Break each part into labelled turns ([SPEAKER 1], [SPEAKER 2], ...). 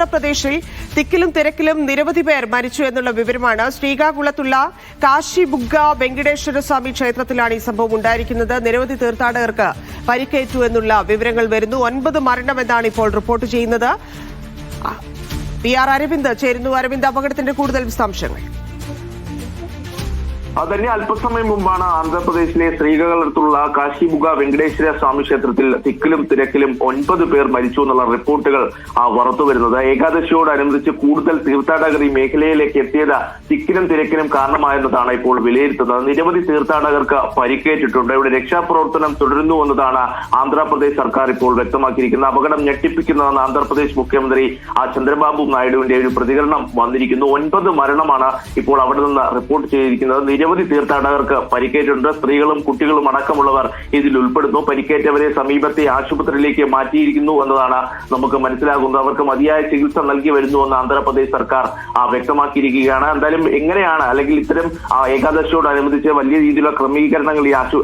[SPEAKER 1] ആന്ധ്രാപ്രദേശിൽ തിക്കിലും തിരക്കിലും നിരവധി പേർ മരിച്ചു എന്നുള്ള വിവരമാണ് ശ്രീകാകുളത്തുള്ള കാശി ബുഗ്ഗ വെങ്കടേശ്വര സ്വാമി ക്ഷേത്രത്തിലാണ് ഈ സംഭവം ഉണ്ടായിരിക്കുന്നത്. നിരവധി തീർത്ഥാടകർക്ക് പരിക്കേറ്റു എന്നുള്ള വിവരങ്ങൾ വരുന്നു. ഒൻപത് മരണമെന്നാണ് ഇപ്പോൾ റിപ്പോർട്ട് ചെയ്യുന്നത്. പി ആർ അരവിന്ദ് ചേരുന്നു. അരവിന്ദ് അപകടത്തിന്റെ കൂടുതൽ വിശദാംശങ്ങൾ.
[SPEAKER 2] അതന്നെ അല്പസമയം മുമ്പാണ് ആന്ധ്രാപ്രദേശിലെ ശ്രീകാകുളത്തുള്ള കാശിബുഗ വെങ്കടേശ്വര സ്വാമി ക്ഷേത്രത്തിൽ തിക്കിലും തിരക്കിലും ഒൻപത് പേർ മരിച്ചു എന്നുള്ള റിപ്പോർട്ടുകൾ വറുത്തു വരുന്നത്. ഏകാദശിയോടനുബന്ധിച്ച് കൂടുതൽ തീർത്ഥാടകർ ഈ മേഖലയിലേക്ക് എത്തിയത് തിക്കിലും തിരക്കിലും കാരണമായെന്നതാണ് ഇപ്പോൾ വിലയിരുത്തുന്നത്. നിരവധി തീർത്ഥാടകർക്ക് പരിക്കേറ്റിട്ടുണ്ട്. ഇവിടെ രക്ഷാപ്രവർത്തനം തുടരുന്നു എന്നതാണ് ആന്ധ്രാപ്രദേശ് സർക്കാർ ഇപ്പോൾ വ്യക്തമാക്കിയിരിക്കുന്നത്. അപകടം ഞെട്ടിപ്പിക്കുന്നതെന്ന് ആന്ധ്രാപ്രദേശ് മുഖ്യമന്ത്രി ആ ചന്ദ്രബാബു നായിഡുവിന്റെ ഒരു പ്രതികരണം വന്നിരിക്കുന്നു. ഒൻപത് മരണമാണ് ഇപ്പോൾ അവിടെ നിന്ന് റിപ്പോർട്ട് ചെയ്തിരിക്കുന്നത്. നിരവധി തീർത്ഥാടകർക്ക് പരിക്കേറ്റുണ്ട് സ്ത്രീകളും കുട്ടികളും അടക്കമുള്ളവർ ഇതിൽ ഉൾപ്പെടുന്നു. പരിക്കേറ്റവരെ സമീപത്തെ ആശുപത്രിയിലേക്ക് മാറ്റിയിരിക്കുന്നു എന്നതാണ് നമുക്ക് മനസ്സിലാകുന്നത്. അവർക്ക് മതിയായ ചികിത്സ നൽകി വരുന്നു എന്ന് ആന്ധ്രാപ്രദേശ് സർക്കാർ വ്യക്തമാക്കിയിരിക്കുകയാണ്. എന്തായാലും എങ്ങനെയാണ് അല്ലെങ്കിൽ ഇത്തരം ഏകാദശിയോടനുബന്ധിച്ച് വലിയ രീതിയിലുള്ള ക്രമീകരണങ്ങൾ ഈ ആശു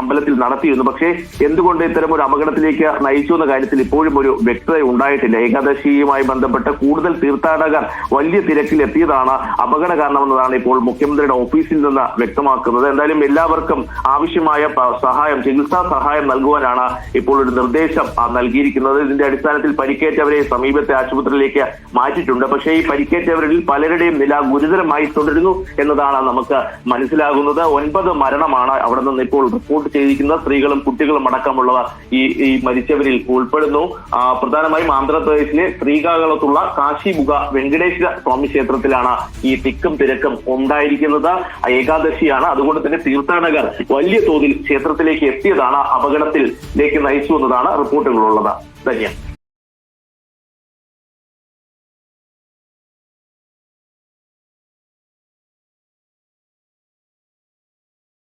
[SPEAKER 2] അമ്പലത്തിൽ നടത്തിയിരുന്നു. പക്ഷേ എന്തുകൊണ്ട് ഇത്തരം ഒരു അപകടത്തിലേക്ക് നയിച്ചു എന്ന കാര്യത്തിൽ ഇപ്പോഴും ഒരു വ്യക്തത ഉണ്ടായിട്ടില്ല. ഏകാദശിയുമായി ബന്ധപ്പെട്ട് കൂടുതൽ തീർത്ഥാടകർ വലിയ തിരക്കിൽ എത്തിയതാണ് അപകട കാരണമെന്നതാണ് ഇപ്പോൾ മുഖ്യമന്ത്രിയുടെ ഓഫീസിൽ നിന്ന് വ്യക്തമാക്കുന്നത്. എന്തായാലും എല്ലാവർക്കും ആവശ്യമായ സഹായം ചികിത്സാ സഹായം നൽകുവാനാണ് ഇപ്പോൾ ഒരു നിർദ്ദേശം നൽകിയിരിക്കുന്നത്. ഇതിന്റെ അടിസ്ഥാനത്തിൽ പരിക്കേറ്റവരെ സമീപത്തെ ആശുപത്രിയിലേക്ക് മാറ്റിയിട്ടുണ്ട്. പക്ഷേ ഈ പരിക്കേറ്റവരിൽ പലരുടെയും നില ഗുരുതരമായി തുടരുന്നു എന്നതാണ് നമുക്ക് മനസ്സിലാകുന്നത്. ഒൻപത് മരണമാണ് അവിടെ നിന്ന് ഇപ്പോൾ റിപ്പോർട്ട് ചെയ്തിരിക്കുന്നത് സ്ത്രീകളും കുട്ടികളും അടക്കമുള്ളവർ ഈ ഈ മരിച്ചവരിൽ ഉൾപ്പെടുന്നു. പ്രധാനമായും ആന്ധ്രാപ്രദേശിലെ ശ്രീകാകുളത്തുള്ള കാശിമുഖ വെങ്കടേശ്വര സ്വാമി ക്ഷേത്രത്തിലാണ് ഈ തിക്കും തിരക്കും ഉണ്ടായിരിക്കുന്നത്. ഏകാദശിയാണ്. അതുകൊണ്ട് തന്നെ തീർത്ഥാടകർ വലിയ തോതിൽ ക്ഷേത്രത്തിലേക്ക് എത്തിയതാണ് അപകടത്തിലേക്ക് നയിച്ചു എന്നതാണ് റിപ്പോർട്ടുകളുള്ളത് ധന്യം.